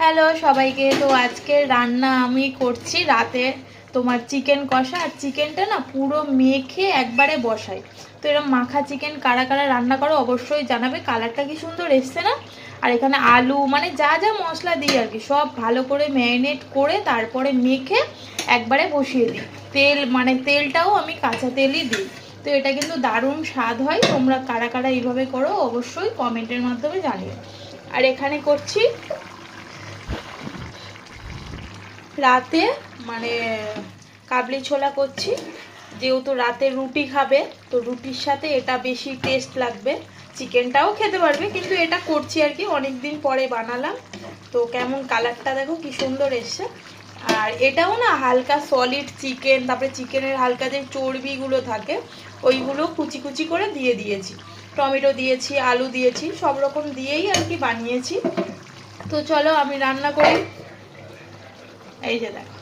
Hello সবাইকে, তো আজকে রান্না আমি করছি রাতে তোমার চিকেন কষা। আর চিকেনটা না পুরো মেখে একবারে বসাই। তো এরকম মাখা চিকেন কারা কারা রান্না করো অবশ্যই জানাবে। কালারটা কি সুন্দর এসছে না? আর এখানে আলু মানে যা যা মশলা দিই আর কি, সব ভালো করে ম্যারিনেট করে তারপরে মেখে একবারে বসিয়ে দিই। তেল মানে তেলটাও আমি কাঁচা তেলই দিই। তো এটা কিন্তু দারুণ স্বাদ হয়। তোমরা কারা কারা এইভাবে করো অবশ্যই কমেন্টের মাধ্যমে জানিও। আর এখানে করছি রাতে মানে কাবলি ছোলা করছি। যেহেতু রাতে রুটি খাবে, তো রুটির সাথে এটা বেশি টেস্ট লাগবে। চিকেনটাও খেতে পারবে, কিন্তু এটা করছি আর কি। অনেক দিন পরে বানালাম। তো কেমন কালারটা দেখো, কি সুন্দর এসছে। আর এটাও না হালকা সলিড চিকেন তারপরে চিকেনের হালকা যে চর্বিগুলো থাকে, ওইগুলো কুচি কুচি করে দিয়ে দিয়েছি। টমেটো দিয়েছি, আলু দিয়েছি, সব রকম দিয়েই আর কি বানিয়েছি। তো চলো আমি রান্না করি। এই যে দেখো।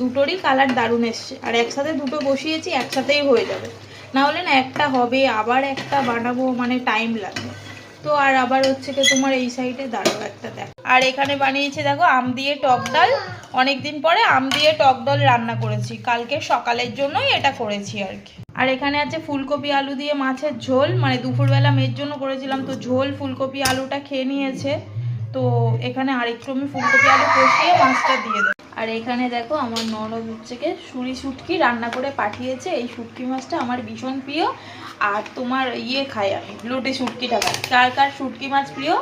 দুটোরই কালার দারুণ এসছে। আর একসাথে দুটো বসিয়েছি, একসাথেই হয়ে যাবে। না হলে না একটা হবে, আবার একটা বানাবো মানে টাইম লাগবে। তো আর আবার হচ্ছে কি তোমার এই সাইডে দাঁড়াও একটা দেখো। আর এখানে বানিয়েছি দেখো আম দিয়ে টক ডাল। অনেকদিন পরে আম দিয়ে টক ডাল রান্না করেছি। কালকে সকালের জন্যই এটা করেছি আর কি। আর এখানে আছে ফুলকপি আলু দিয়ে মাছের ঝোল। মানে দুপুরবেলা মেয়ের জন্য করেছিলাম, তো ঝোল ফুলকপি আলুটা খেয়ে নিয়েছে। তো এখানে আরেকটু আমি ফুলকপি আলু কষিয়ে মাছটা দিয়ে দেবো। আর এখানে দেখো আমার ননদ হচ্ছে গিয়ে সুরি শুটকি রান্না করে পাঠিয়েছে। এই শুটকি মাছটা আমার ভীষণ প্রিয়। আর তোমার ইয়ে খাই আমি, লুটি শুটকিটা খাই। কার কার শুটকি মাছ প্রিয়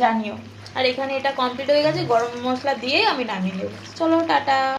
জানিও। আর এখানে এটা কমপ্লিট হয়ে গেছে, গরম মশলা দিয়ে আমি নামিয়ে নেব। চলো, টাটা।